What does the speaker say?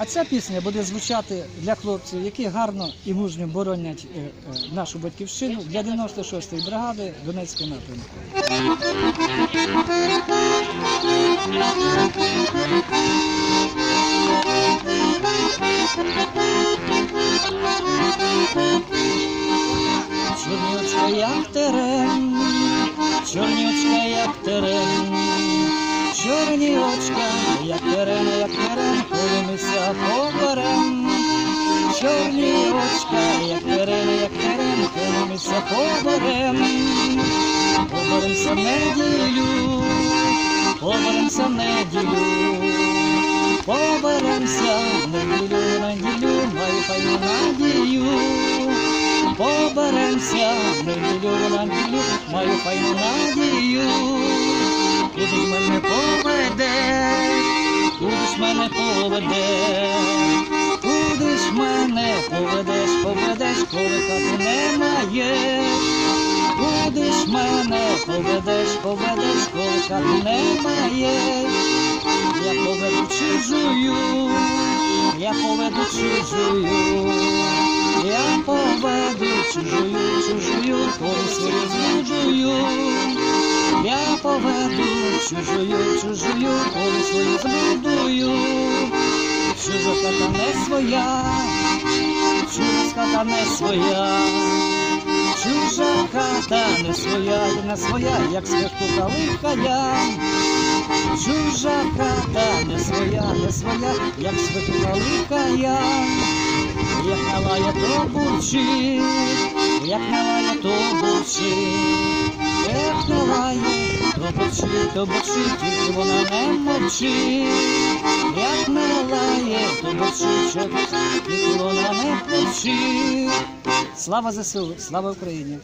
А ця пісня буде звучати для хлопців, які гарно і мужньо боронять е, е, нашу батьківщину для 96-ї бригади Донецького напрямку. Чорнючка, як терен, чорнючка, як терен, чорні очка, як терен, як терен, колимися поберем. Чорні очка, як терен, як терен, колимися поберем. Поберемся в неділю, поберемся в неділю, поберемся неділю, неділю, маю надію. Поберемся неділю, неділю, маю файну надію. Мене поведеш, куди ж мене поведеш, поведеш, коли хати немає. Куди ж мене поведеш, поведеш, коли хати немає. Я поведу чужую, я поведу чужую, я поведу чужую, чужую, коли свою злюджую. Я чужую, чужую, коли свою злюдую. Чужа хата не своя, чужа хата не своя. Чужа хата не своя, не своя, як свяжку калихая. Чужа хата не своя, не своя, як свяжку калихая. Як налає, то бурчить, як налає, то бурчить, як налає, то бурчить, то бурчить, тільки вона не мовчить. Як налає, то бурчить, що бурчить, тільки вона не мовчить. Слава ЗСУ, слава Україні!